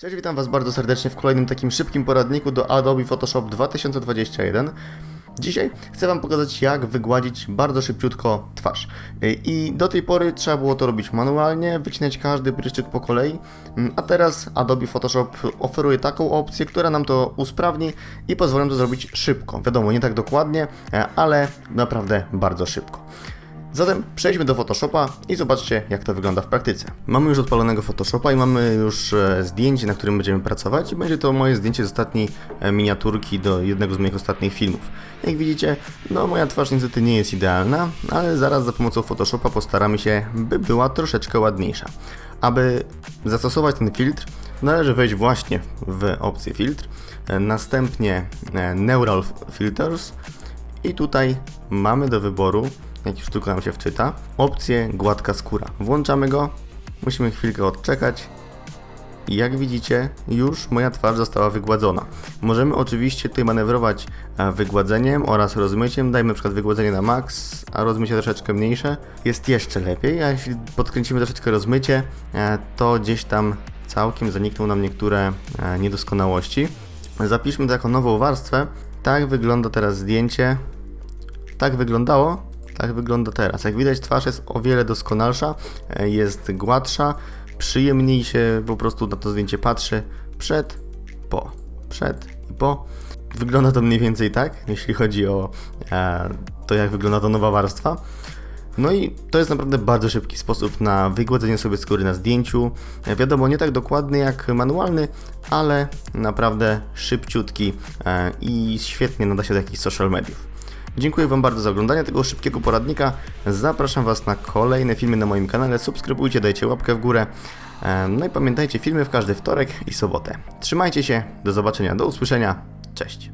Cześć, witam Was bardzo serdecznie w kolejnym takim szybkim poradniku do Adobe Photoshop 2021. Dzisiaj chcę Wam pokazać, jak wygładzić bardzo szybciutko twarz. I do tej pory trzeba było to robić manualnie, wycinać każdy pryszczyk po kolei, a teraz Adobe Photoshop oferuje taką opcję, która nam to usprawni i pozwoli to zrobić szybko. Wiadomo, nie tak dokładnie, ale naprawdę bardzo szybko. Zatem przejdźmy do Photoshopa i zobaczcie, jak to wygląda w praktyce. Mamy już odpalonego Photoshopa i mamy już e, zdjęcie, na którym będziemy pracować i będzie to moje zdjęcie z ostatniej e, miniaturki do jednego z moich ostatnich filmów. Jak widzicie, no moja twarz niestety nie jest idealna, ale zaraz za pomocą Photoshopa postaramy się, by była troszeczkę ładniejsza. Aby zastosować ten filtr, należy wejść właśnie w opcję filtr, e, następnie Neural Filters i tutaj mamy do wyboru jak już tylko nam się wczyta, opcję gładka skóra. Włączamy go, musimy chwilkę odczekać i jak widzicie, już moja twarz została wygładzona. Możemy oczywiście tutaj manewrować e, wygładzeniem oraz rozmyciem. Dajmy na przykład wygładzenie na max, a rozmycie troszeczkę mniejsze. Jest jeszcze lepiej, a jeśli podkręcimy troszeczkę rozmycie, e, to gdzieś tam całkiem zanikną nam niektóre e, niedoskonałości. Zapiszmy to jako nową warstwę. Tak wygląda teraz zdjęcie. Tak wyglądało, tak wygląda teraz. Jak widać, twarz jest o wiele doskonalsza, e, jest gładsza, przyjemniej się po prostu na to zdjęcie patrzy przed, po, przed i po. Wygląda to mniej więcej tak, jeśli chodzi o e, to, jak wygląda to nowa warstwa. No i to jest naprawdę bardzo szybki sposób na wygładzenie sobie skóry na zdjęciu. E, wiadomo, nie tak dokładny jak manualny, ale naprawdę szybciutki e, i świetnie nada się do jakichś social mediów. Dziękuję Wam bardzo za oglądanie tego szybkiego poradnika. Zapraszam Was na kolejne filmy na moim kanale. Subskrybujcie, dajcie łapkę w górę. No i pamiętajcie, filmy w każdy wtorek i sobotę. Trzymajcie się, do zobaczenia, do usłyszenia. Cześć.